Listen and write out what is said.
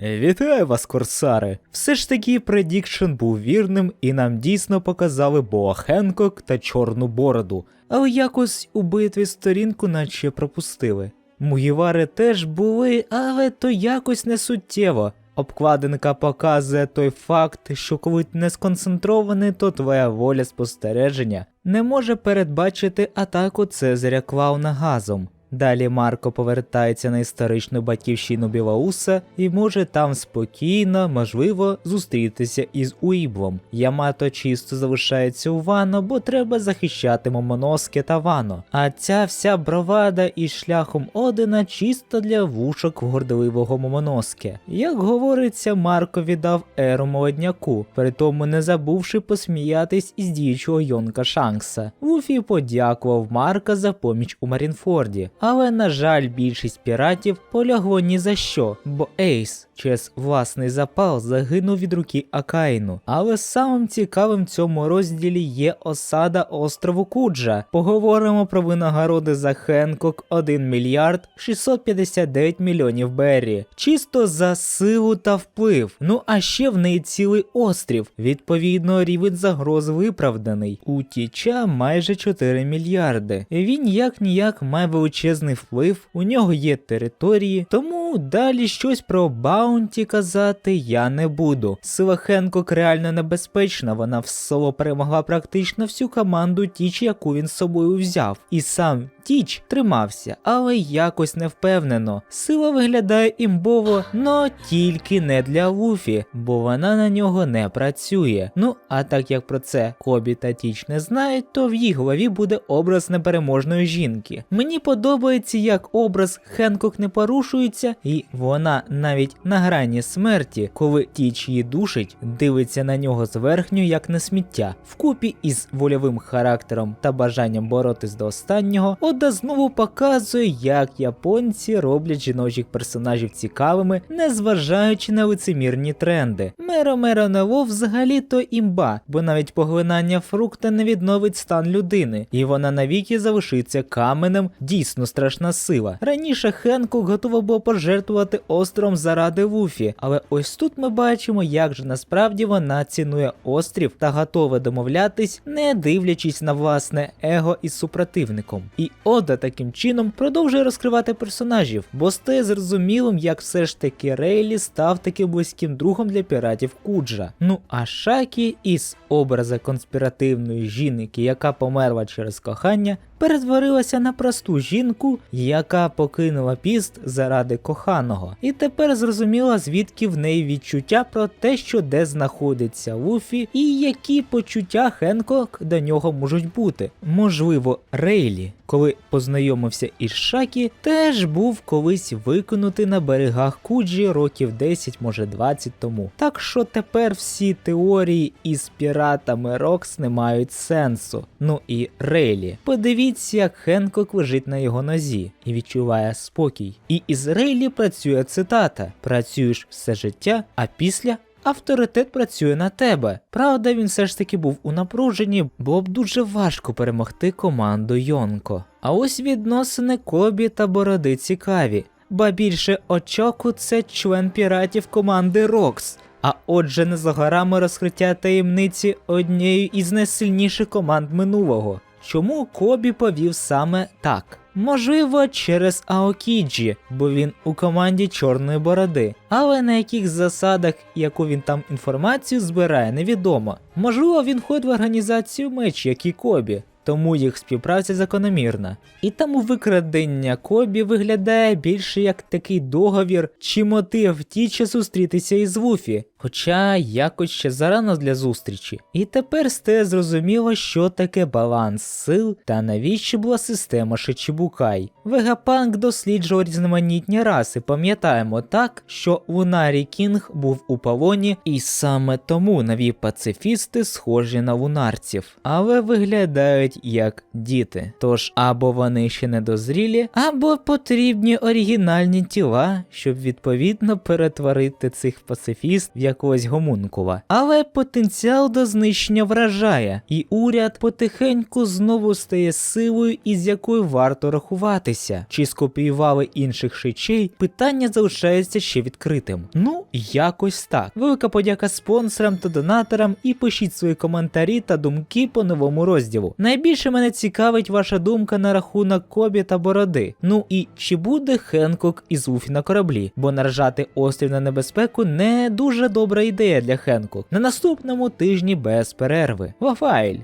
Вітаю вас, корсари! Все ж таки предікшн був вірним і нам дійсно показали Боа Хенкок та Чорну бороду, але якось у битві сторінку наче пропустили. Мугівари теж були, але то якось не суттєво. Обкладинка показує той факт, що коли ти не сконцентрований, то твоя воля спостереження не може передбачити атаку Цезаря Клауна газом. Далі Марко повертається на історичну батьківщину Білауса і може там спокійно, можливо, зустрітися із Уіблом. Ямато чисто залишається у Вано, бо треба захищати Момоноске та Вано. А ця вся бравада із шляхом Одина чисто для вушок гордливого Момоноске. Як говориться, Марко віддав еру молодняку, при тому не забувши посміятись із діючого Йонка Шанкса. Луфі подякував Марка за поміч у Марінфорді. Але, на жаль, більшість піратів полягло ні за що, бо Ейс через власний запал загинув від руки Акаїну. Але самим цікавим в цьому розділі є осада острову Куджа. Поговоримо про винагороди за Хенкок 1 мільярд 659 мільйонів Беррі. Чисто за силу та вплив. Ну а ще в неї цілий острів. Відповідно, рівень загроз виправданий. У Тіча майже 4 мільярди. Він як ніяк має величезний вплив, у нього є території, тому далі щось про Баунті казати я не буду. Сила Хенкок реально небезпечна, вона в соло перемогла практично всю команду Тіч, яку він з собою взяв. І сам Тіч тримався, але якось не впевнено. Сила виглядає імбово, но тільки не для Луфі, бо вона на нього не працює. Ну а так як про це Кобі та Тіч не знають, то в їх голові буде образ непереможної жінки. Мені подобається, як образ Хенкок не порушується, і вона навіть на грані смерті, коли Тіч її душить, дивиться на нього зверхньо, як на сміття. Вкупі із вольовим характером та бажанням боротись до останнього, Ода знову показує, як японці роблять жіночих персонажів цікавими, незважаючи на лицемірні тренди. Меро Меро Нево взагалі-то імба, бо навіть поглинання фрукта не відновить стан людини, і вона навіки залишиться каменем, дійсно страшна сила. Раніше Хенкок готова була пожертвувати островом заради Вуфі, але ось тут ми бачимо, як же насправді вона цінує острів та готова домовлятись, не дивлячись на власне его із супротивником. І Ода таким чином продовжує розкривати персонажів, бо стає зрозумілим, як все ж таки Рейлі став таким близьким другом для піратів Куджа. Ну а Шакі із образа конспіративної жінки, яка померла через кохання, перетворилася на просту жінку, яка покинула піст заради коханого, і тепер зрозуміла, звідки в неї відчуття про те, що де знаходиться Луфі, і які почуття Хенкок до нього можуть бути. Можливо, Рейлі, коли познайомився із Шакі, теж був колись викинутий на берегах Куджі років 10, може 20 тому. Так що тепер всі теорії із піратами Рокс не мають сенсу. Ну і Рейлі. Подивіться, як Хенкок лежить на його нозі і відчуває спокій. І із Рейлі працює цитата: працюєш все життя, а після. Авторитет працює на тебе. Правда, він все ж таки був у напруженні, було б дуже важко перемогти команду Йонко. А ось відносини Кобі та Бороди цікаві, ба більше очоку це член піратів команди Рокс. А отже, не за горами розкриття таємниці однієї із найсильніших команд минулого. Чому Кобі повів саме так? Можливо, через Аокіджі, бо він у команді Чорної бороди, але на яких засадах, яку він там інформацію збирає, невідомо. Можливо, він ходить в організацію меч, як і Кобі, тому їх співпраця закономірна. І тому викрадення Кобі виглядає більше як такий договір чи мотив тіче зустрітися із Вуфі, хоча якось ще зарано для зустрічі. І тепер стає зрозуміло, що таке баланс сил та навіщо була система Шичібукай. Вегапанк досліджував різноманітні раси, пам'ятаємо так, що Лунарі Кінг був у полоні, і саме тому нові пацифісти схожі на лунарців, але виглядають як діти. Тож або вони ще не дозрілі, або потрібні оригінальні тіла, щоб відповідно перетворити цих пацифіст в якогось гомункула. Але потенціал до знищення вражає, і уряд потихеньку знову стає силою, із якою варто рахуватися. Чи скопіювали інших шичей? Питання залишається ще відкритим. Ну, якось так. Велика подяка спонсорам та донаторам і пишіть свої коментарі та думки по новому розділу. Найбільше мене цікавить ваша думка на рахунок Кобі та Бороди. Ну і чи буде Хенкок із Луфі на кораблі? Бо наражати острів на небезпеку не дуже добра ідея для Хенкок. На наступному тижні без перерви. Вафайль!